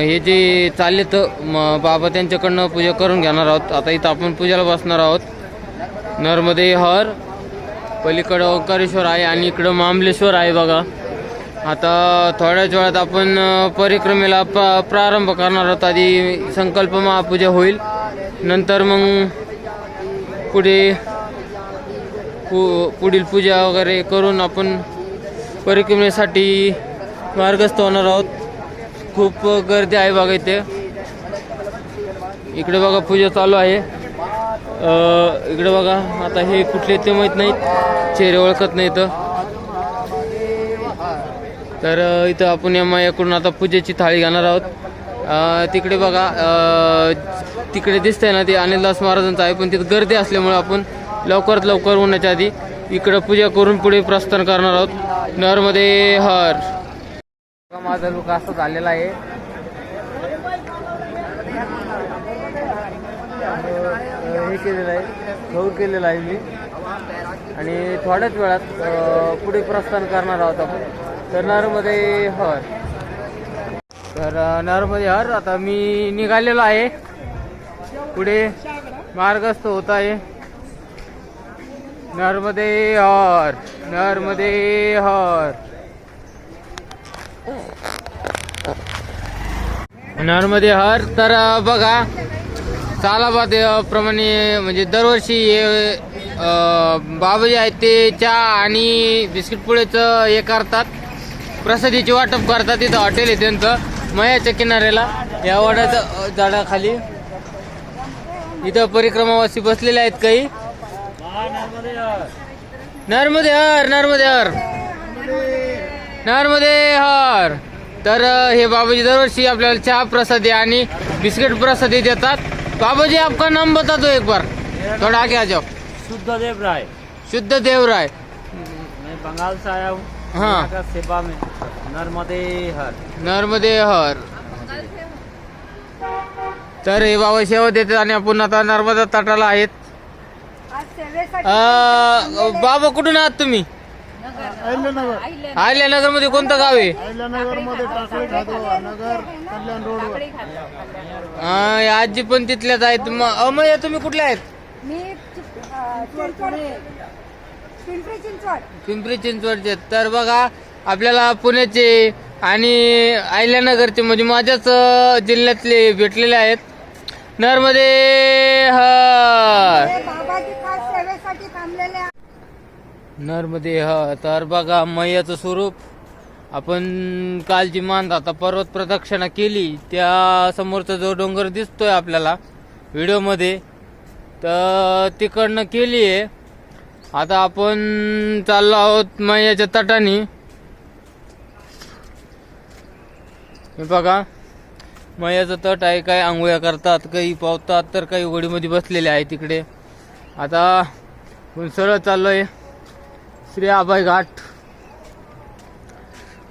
हे जे चालले तर बाबा त्यांच्याकडनं पूजा करून घेणार आहोत. आता इथं आपण पूजाला बसणार आहोत. नर्मदे हर पलीकडं ओंकारेश्वर आहे आणि इकडं मामलेश्वर आहे बघा. आता थोड्याच वेळात आपण परिक्रमेला प्रा प्रारंभ करणार आहोत. आधी संकल्प महापूजा होईल. नंतर मग पुढे पु पुढील पूजा वगैरे करून आपण परिक्रमेसाठी मार्गस्थ होणार आहोत. खूप गर्दी आहे बघा इथे. इकडे बघा पूजा चालू आहे. इकडे बघा आता हे कुठले ते माहीत नाहीत. चेहरे ओळखत नाहीत. तर इथं आपण या मायाकडून आता पूजेची थाळी घेणार आहोत. तिकडे बघा तिकडे दिसतंय ना ते अनिलदास महाराजांचं आहे पण तिथं गर्दी असल्यामुळे आपण लवकरात लवकर होण्याच्या आधी इकडं पूजा करून पुढे प्रस्थान करणार आहोत. नरमध्ये हर. माझा लुक असा झालेला आहे. हे केलेलं आहे. गौर केलेलं आहे मी. आणि थोड्याच वेळात पुढे प्रस्थान करणार आहोत आपण. तर नरमध्ये हर. तर नरमध्ये हर. आता मी निघालेलो आहे. पुढे मार्गस्थ होत आहे. नरमध्ये हर. नरमध्ये हर. नरमध्ये हर तर बघा चालाबाद प्रमाणे म्हणजे दरवर्षी हे बाबा जे आहेत ते चहा आणि बिस्किट पुडेचं हे करतात. प्रसादीची वाटप करतात तिथं हॉटेल आहे त्यांचं मयाच्या किनाऱ्याला या वडाच्या झाडाखाली. इथं परिक्रमावासी बसलेले आहेत काही. नर्मदे हर नर्मदे हर. नर्मदे हर. तर हे बाबाजी दरवर्षी आपल्याला चहा प्रसादी आणि बिस्किट प्रसादी देतात. बाबाजी आपका नाम बता दो एक बार. थोड़ा आगे आ जाओ. शुद्ध देव राय. शुद्ध देवराय मैं बंगाल से आया हूँ. हाँ। सेवा में नर्मदे हर. नर्मदे हर. तर हे बाबा सेवा देतात आणि आपण आता नर्मदा तटाला आहेत. बाबा कुठून आहात तुम्ही? अहिल्यानगर. आयल्यानगरमध्ये कोणतं गाव आहे? अहिल्यानगरमध्ये टाकळी नगर कल्याण रोडवर हे आजी पण तिथल्याच आहेत. म- अमय तुम्ही कुठले आहेत? मी अं, चिंचवड. पिंपरी चिंचवड. पिंपरी चिंचवडचे तर बघा आपल्याला पुण्याचे आणि अहिल्यानगरचे म्हणजे माझ्याच अ, जिल्ह्यातले भेटलेले आहेत. नरमध्ये हे बाबाजी खास सेवेसाठी थांबलेले आहे. नर्मदे ह तर बघा मैयाचं स्वरूप. आपण कालची मान आता पर्वत प्रदक्षिणा केली त्या समोरचा जो डोंगर दिसतोय आपल्याला व्हिडिओमध्ये तर तिकडनं केली आहे. आता आपण चाललो आहोत मैयाच्या तटाने. हे बघा मैयाचं तट आहे काही आंघोळ्या करतात काही पावतात तर काही उघडीमध्ये बसलेले आहे तिकडे. आता आपण सरळ चाललोय. श्री अभय घाट.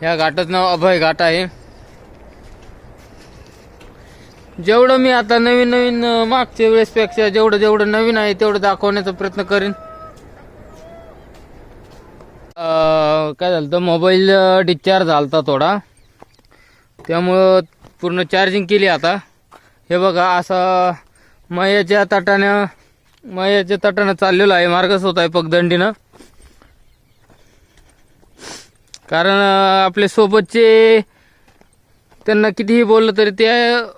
या घाटाचं नाव अभय घाट आहे. जेवढं मी आता नवीन नवीन मागच्या वेळेसपेक्षा जेवढं जेवढं नवीन आहे तेवढं दाखवण्याचा प्रयत्न करेन. काय झालं मोबाईल डिस्चार्ज झाला थोडा. त्यामुळं पूर्ण चार्जिंग केली आता. हे बघा असं मयाच्या तटानं मयाच्या तटानं चाललेलं आहे मार्गच होत आहे पगदंडीनं. कारण अं, आपले सोबतचे त्यांना कितीही बोललं तरी ते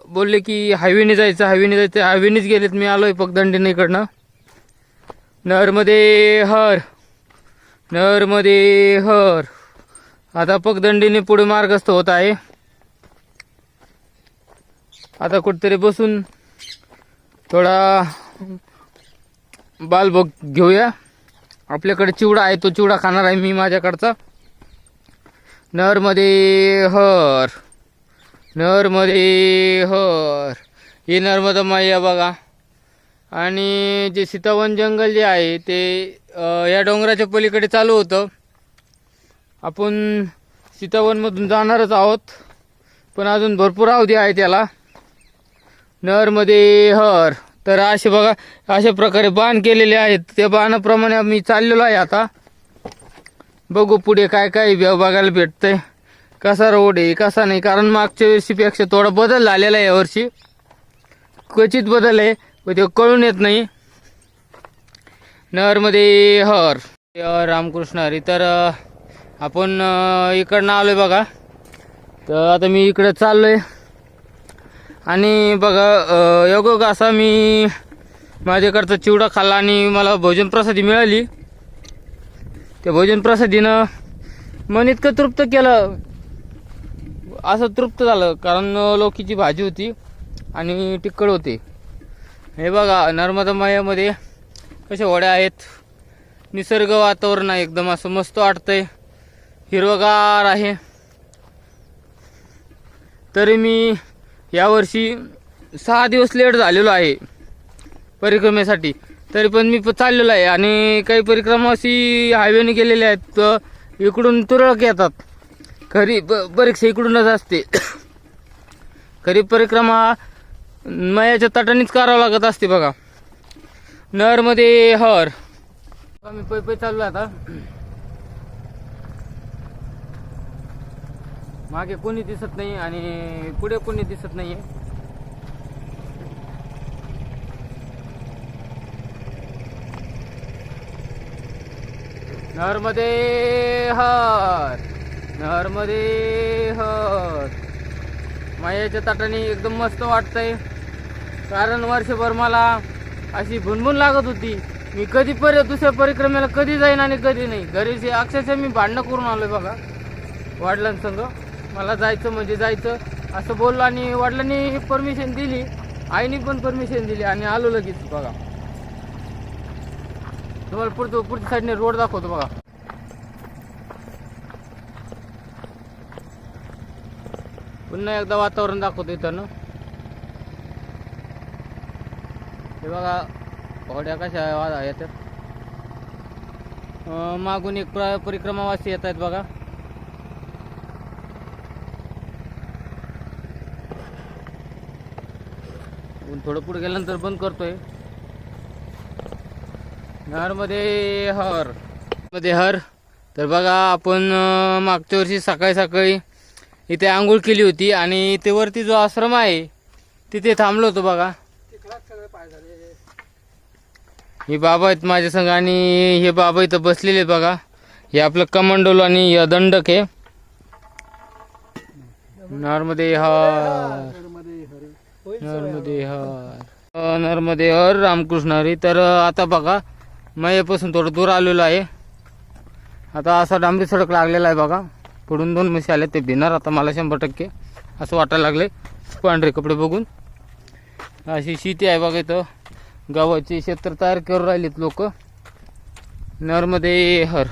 बोलले की हायवेने जायचं हायवेने जायचं हायवेनेच गेलेत. मी आलोय पगदंडीने इकडनं. नरमध्ये हर नरमध्ये हर. आता पगदंडीने पुढे मार्गस्थ होत आहे. आता कुठेतरी बसून थोडा बालभोग घेऊया. आपल्याकडे चिवडा आहे तो चिवडा खाणार आहे मी माझ्याकडचा. नरमध्ये हर नरमध्ये हर. ही नर्मदा मैया बघा. आणि जे सीतावन जंगल जे आहे ते या डोंगराच्या पलीकडे चालू होतं. आपण सीतावनमधून जाणारच आहोत. पण अजून भरपूर अवधी आहे त्याला. नरमध्ये हर. तर असे बघा अशा प्रकारे बाण केलेले आहेत. त्या बाणाप्रमाणे मी चाललेलो आहे आता. बघू पुढे काय काय बघायला भेटतंय. कसा रोड आहे कसा नाही कारण मागच्या वर्षीपेक्षा थोडा बदल झालेला आहे यावर्षी क्वचित बदल आहे पण ते कळून येत नाही. नहरमध्ये हर रामकृष्ण हरी. तर आपण इकडनं आलो आहे बघा. तर आता मी इकडे चाललो आहे आणि बघा योग असा मी माझ्याकडचा चिवडा खाल्ला आणि मला भोजन प्रसादी मिळाली. त्या भोजन प्रसादीनं मन इतकं तृप्त केलं. असं तृप्त झालं कारण लोकीची लौकीची भाजी होती आणि तिखट होते. हे बघा नर्मदा मायामध्ये कशा वड्या आहेत. निसर्ग वातावरण आहे एकदम असं मस्त वाटतंय. हिरवगार आहे. तरी मी यावर्षी सहा दिवस लेट झालेलो आहे. परिक्रमेसाठी. तरी पण मी चाललेलो आहे. आणि काही परिक्रमा अशी हायवेने गेलेल्या आहेत. तर इकडून तुरळक येतात. खरी प परीक्षा इकडूनच असते. खरी परिक्रमा मयाच्या तटानेच करावं लागत असते बघा. नरमध्ये हर. मी पै पै चाललो आता. मागे कोणी दिसत नाही आणि पुढे कोणी दिसत नाहीये. नर्मदे हर नर्मदे हर. मायाच्या ताटाने एकदम मस्त वाटतंय. कारण वर्षभर मला अशी भुनभुन लागत होती. मी कधी पर दुसऱ्या परिक्रमेला कधी जाईन आणि कधी नाही. घरी अक्षरशः मी भांडणं करून आलोय बघा. वडिलांसंग. मला जायचं म्हणजे जायचं. असं बोललो आणि वडिलांनी परमिशन दिली. आईने पण परमिशन दिली आणि आलो लगेच बघा. तुम्हाला पुढचं पुढच्या साईडने रोड दाखवतो बघा. पुन्हा एकदा वातावरण दाखवतो इथं ना. हे बघा होड्या कशा वा- येतात. मागून एक प्र परिक्रमावासी येत आहेत बघा. थोडं पुढे गेल्यानंतर बंद करतोय. नहरमध्ये हर. मध्ये हर. तर बघा आपण मागच्या वर्षी सकाळी सकाळी इथे आंघोळ केली होती आणि इथे वरती जो आश्रम आहे तिथे थांबलो होतो बघा. हे बाबा आहेत माझ्या संग आणि हे बाबा इथं बसलेले आहेत बघा. हे आपलं कमांडोल आणि दंडक आहे. नर्मदे हर. नर्मदे हर. अ, नर्मदे हर रामकृष्ण हरी. तर आता बघा मयापासून थोडं दूर आलेलो आहे. आता असा डांबरी सडक लागलेला आहे बघा. पुढून दोन म्हशी आले ते भिणार आता मला शंभर टक्के असं वाटायला लागले. पांढरे कपडे बघून. अशी शेती आहे बघा इथं. गव्हाचे क्षेत्र तयार करून राहिलेत लोक. नर्मदे हर.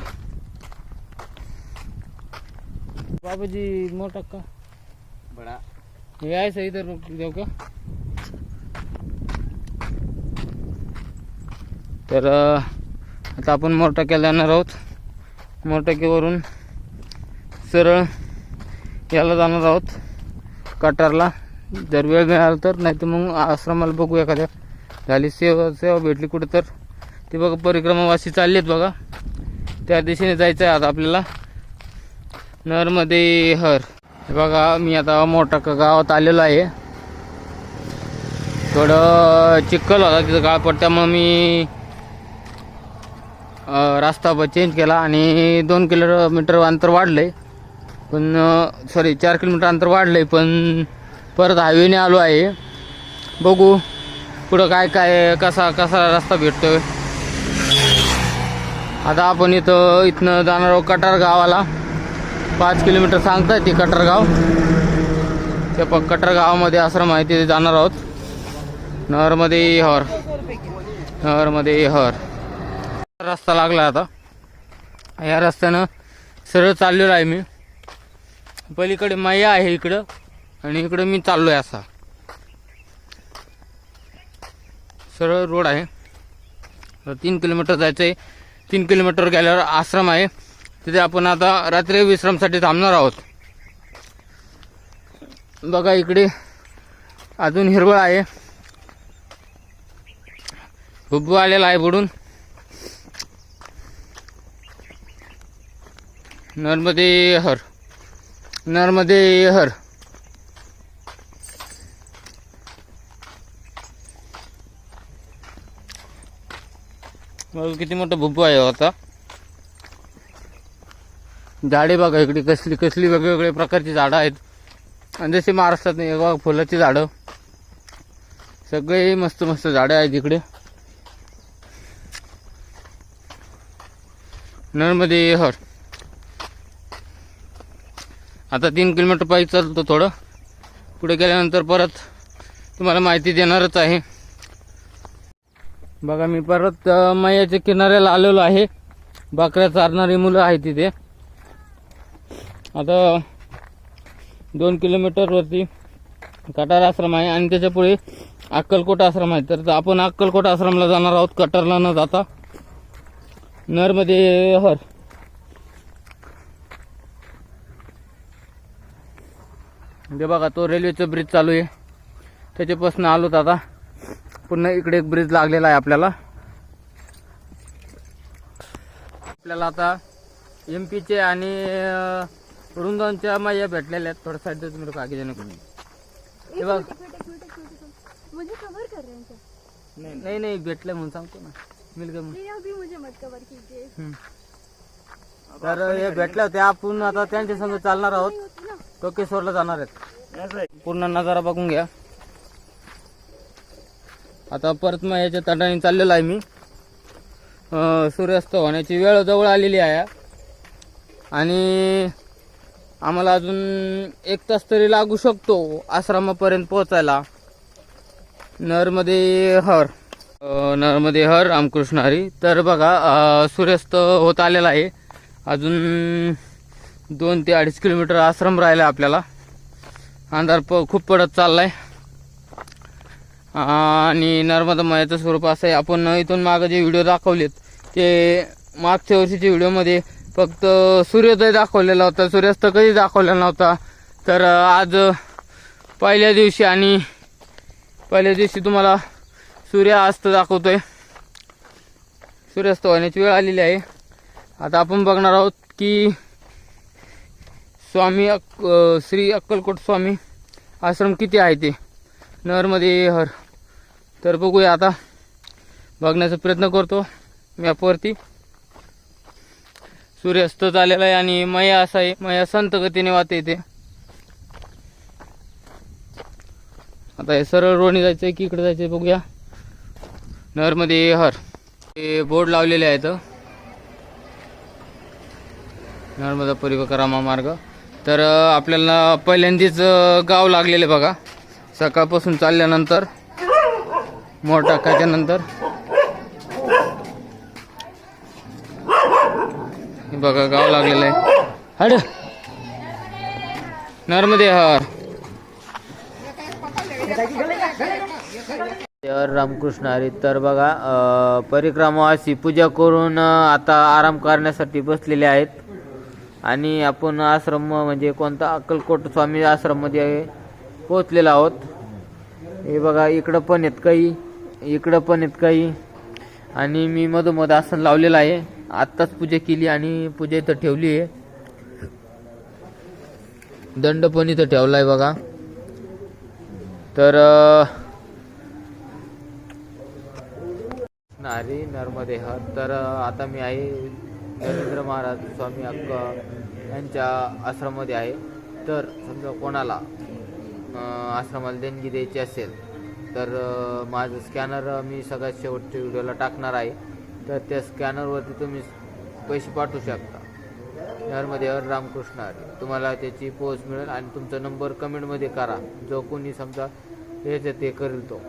बाबाजी मोठा का? बड़ा. हे आहे सही तर देऊ का तर आता आपण मोरटाक्याला जाणार आहोत मोरटाक्यावरून सरळ याला जाणार आहोत कटारला. जर वेळ मिळाला तर नाही तर मग आश्रमाला बघू एखाद्या झाली सेवा सेवा भेटली कुठं तर. ते बघा परिक्रमावासी चालली आहेत बघा. त्या दिशेने जायचं आहे आता आपल्याला. नरमध्ये हर. हे बघा मी आता मोठा गावात आलेलो आहे. थोडं चिखल होता तिथं गाळ पडत्यामुळं मी रस्ता चेंज केला आणि दोन किलोमीटर अंतर वाढलंय. पण सॉरी चार किलोमीटर अंतर वाढलंय पण परत हायवेने आलो आहे. बघू पुढं काय काय कसा कसा रस्ता भेटतोय. आता आपण इथं इथनं जाणार आहोत कटार गावाला पाच किलोमीटर सांगताय ते कटार गाव त्या प कटार गावामध्ये आश्रम आहे तिथे जाणार आहोत. नहरमध्ये हर नहरमध्ये हर रस्ता लागला आता. या रस्त्यानं सरळ चाललेलो आहे मी. पलीकडे मैया आहे इकडं आणि इकडं मी चाललो आहे असा. सरळ रोड आहे. तीन किलोमीटर जायचं आहे तीन किलोमीटर गेल्यावर आश्रम आहे. तिथे आपण आता रात्री विश्रामसाठी थांबणार आहोत. बघा इकडे अजून हिरवळ आहे. भुब्बू आलेला आहे बुडून. नर्मदे हर. नर्मदे हर. बघा किती मोठा भुब्बू आहे हो आता? झाडे बघा इकडे कसली कसली वेगवेगळ्या प्रकारची झाडं आहेत. आणि जसे महाराष्ट्रात नाही बघा फुलाची झाडं. सगळे मस्त मस्त झाडं आहेत इकडे. नर्मदे हर. आता तीन किलोमीटर पायी चालतो थोडं. पुढे गेल्यानंतर परत तुम्हाला माहिती देणारच आहे. बघा मी परत मैयाच्या किनाऱ्याला आलेलो आहे. बाकऱ्या चारणारी मुलं आहे तिथे. आता दोन किलोमीटरवरती कटार आश्रम आहे आणि त्याच्या पुढे अक्कलकोट आश्रम आहे. तर आपण अक्कलकोट आश्रमला जाणार आहोत कटारला न जाता. नरमध्ये हर. ते बघा तो रेल्वेचं ब्रिज चालू आहे. त्याच्यापासून आलोत आता. पुन्हा इकडे एक ब्रिज लागलेला आहे आपल्याला. आपल्याला आता एम पीचे आणि वृंदावनच्या माया भेटलेल्या आहेत. थोडं साईड देतो मेरे आगे जाने को नहीं हे बघ क्या? नाही नाही भेटले म्हणून सांगतो ना. मिल गए म्हणून. नहीं अभी मुझे मत कवर कीजिए. हम्म. तर हे भेटले होते आपण आता त्यांच्या संग चालणार आहोत. टोकेश्वरला जाणार आहेत. पूर्ण नजारा बघून घ्या. आता परत मग याच्या तटाने चाललेलो आहे मी. सूर्यास्त होण्याची वेळ जवळ आलेली आहे. आणि आम्हाला अजून एक तास तरी लागू शकतो आश्रमापर्यंत पोहोचायला. नरमध्ये हर. अं, नरमध्ये हर रामकृष्ण हरी. तर बघा सूर्यास्त होत आलेला आहे. अजून दोन ते अडीच किलोमीटर आश्रम राहिला आपल्याला. अंधार प खूप पडत चाललाय. आणि नर्मदा मायाचं स्वरूप असं आहे. आपण इथून मागं जे व्हिडिओ दाखवलेत ते मागच्या वर्षीच्या व्हिडिओमध्ये फक्त सूर्योदय दाखवलेला होता. सूर्यास्त कधी दाखवलेला नव्हता. तर आज पहिल्या दिवशी आणि पहिल्या दिवशी तुम्हाला सूर्यास्त दाखवतोय. सूर्यास्त होण्याची वेळ आलेली आहे. आता आपण बघणार आहोत की स्वामी अक श्री अक्कलकोट स्वामी आश्रम किती आहे ते? नरमध्ये हर. तर बघूया आता. बघण्याचा प्रयत्न करतो मॅपवरती सूर्यास्त झालेला आहे आणि मया असा आहे मया संत गतीने वाहते इथे. आता हे सरळ रोडने जायचं आहे की इकडे जायचं आहे बघूया. नरमध्ये हर. हे बोर्ड लावलेले आहेत. नर्मदा परिवकरामा मार्ग. तर आपल्याला पहिल्यांदाच गाव लागलेले बघा. सकाळपासून चालल्यानंतर मोठा टाकायच्या नंतर हे बघा गाव लागलेलं आहे. हड. नर्मदे हर. रामकृष्ण हरी. तर बघा परिक्रमाची पूजा करून आता आराम करण्यासाठी बसलेले आहेत. आणि आपण आश्रम म्हणजे कोणता अक्कलकोट स्वामी आश्रममध्ये पोहोचलेलो आहोत. हे बघा इकडं पण आहेत काही इकडं पण आहेत काही. आणि मी मधोमध आसन लावलेलं आहे. आत्ताच पूजा केली आणि पूजा इथं ठेवली आहे. दंड पण इथं ठेवला आहे बघा. तर नारी नर्मदे तर आता मी आहे नरेंद्र महाराज स्वामी अक्क यांच्या आश्रमामध्ये आहे. तर समजा कोणाला आश्रमाला देणगी द्यायची असेल तर माझं स्कॅनर मी सगळ्यात शेवटच्या व्हिडिओला टाकणार आहे. तर त्या स्कॅनरवरती तुम्ही पैसे पाठवू शकता. नर्मदे हर रामकृष्ण हरी. तुम्हाला त्याची पोच मिळेल आणि तुमचा नंबर कमेंटमध्ये करा. जो कोणी समजा यायचं ते करेल तो.